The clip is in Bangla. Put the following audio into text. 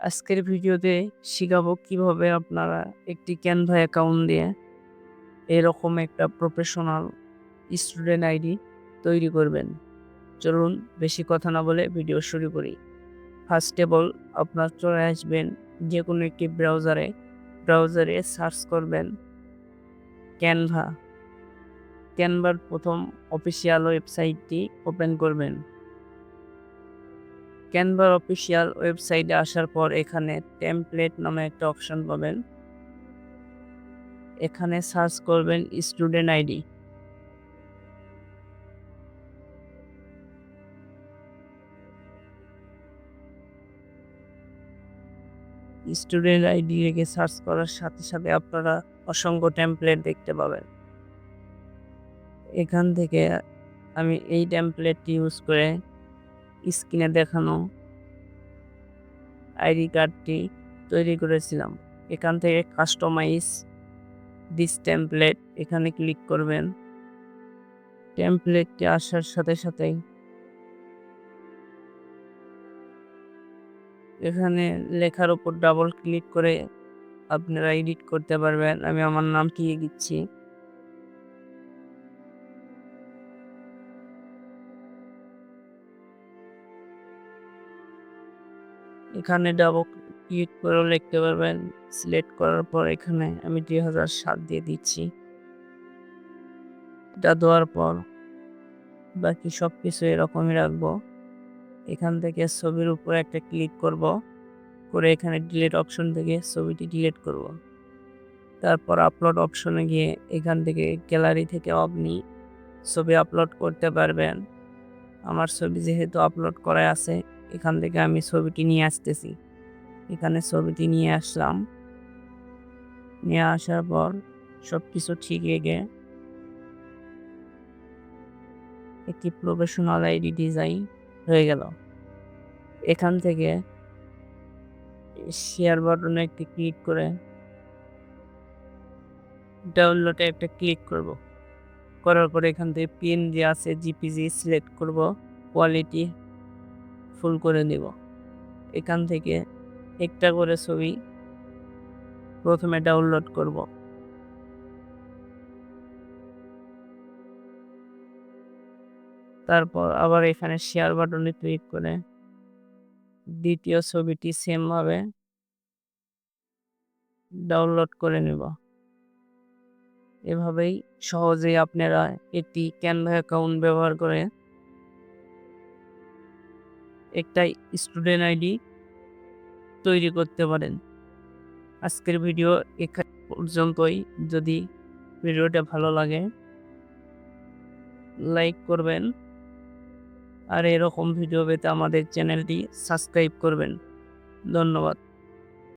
আজকের ভিডিওতে শিখাবো কীভাবে আপনারা একটি ক্যানভা অ্যাকাউন্ট দিয়ে এরকম একটা প্রফেশনাল স্টুডেন্ট আইডি তৈরি করবেন। চলুন বেশি কথা না বলে ভিডিও শুরু করি। ফার্স্ট অফ অল আপনার চলে আসবেন যে কোনো একটি ব্রাউজারে ব্রাউজারে সার্চ করবেন ক্যানভা ক্যানভার প্রথম অফিসিয়াল ওয়েবসাইটটি ওপেন করবেন। ক্যানভার অফিসিয়াল ওয়েবসাইটে আসার পর এখানে টেমপ্লেট নামে একটা অপশন পাবেন। এখানে সার্চ করবেন স্টুডেন্ট আইডি স্টুডেন্ট আইডি রেখে সার্চ করার সাথে সাথে আপনারা অসংখ্য টেমপ্লেট দেখতে পাবেন। এখান থেকে আমি এই টেমপ্লেটটি ইউজ করে স্ক্রিনে দেখানো আইডি কার্ডটি তৈরি করেছিলাম। এখান থেকে কাস্টমাইজ দিস টেমপ্লেট, এখানে ক্লিক করবেন। টেমপ্লেটটি আসার সাথে সাথেই এখানে লেখার উপর ডাবল ক্লিক করে আপনারা এডিট করতে পারবেন। আমি আমার নাম নামটি দিচ্ছি। এখানে ডাবল ক্লিক করেও লিখতে পারবেন সিলেক্ট করার পর এখানে আমি দুই হাজার সাত দিয়ে দিচ্ছি। এটা দেওয়ার পর বাকি সব কিছু এরকমই রাখব। এখান থেকে ছবির উপর একটা ক্লিক করব, করে এখানে ডিলিট অপশন থেকে ছবিটি ডিলিট করব। তারপর আপলোড অপশনে গিয়ে এখান থেকে গ্যালারি থেকে আপনি ছবি আপলোড করতে পারবেন। আমার ছবি যেহেতু আপলোড করা আছে এখান থেকে আমি ছবিটি নিয়ে আসতেছি। এখানে ছবিটি নিয়ে আসলাম। নিয়ে আসার পর সব কিছু ঠিক রেখে একটি প্রফেশনাল আইডি ডিজাইন হয়ে গেল। এখান থেকে শেয়ার বাটনে একটি ক্লিক করে ডাউনলোডে একটা ক্লিক করব। করার পরে এখান থেকে পিন যে আছে জিপিজি সিলেক্ট করব। কোয়ালিটি ফুল করে দেব এখান থেকে একটা করে ছবি প্রথমে ডাউনলোড করব। তারপর আবার এখানে শেয়ার বাটনে ক্লিক করে দ্বিতীয় ছবিটি সেমভাবে ডাউনলোড করে নেব। এভাবেই সহজেই আপনারা একটি ক্যানভা অ্যাকাউন্ট ব্যবহার করে একটা স্টুডেন্ট আইডি তৈরি করতে পারেন। আজকের ভিডিও এখানে পর্যন্তই। যদি ভিডিওটা ভালো লাগে লাইক করবেন। আর এরকম ভিডিও পেতে আমাদের চ্যানেলটি সাবস্ক্রাইব করবেন। ধন্যবাদ।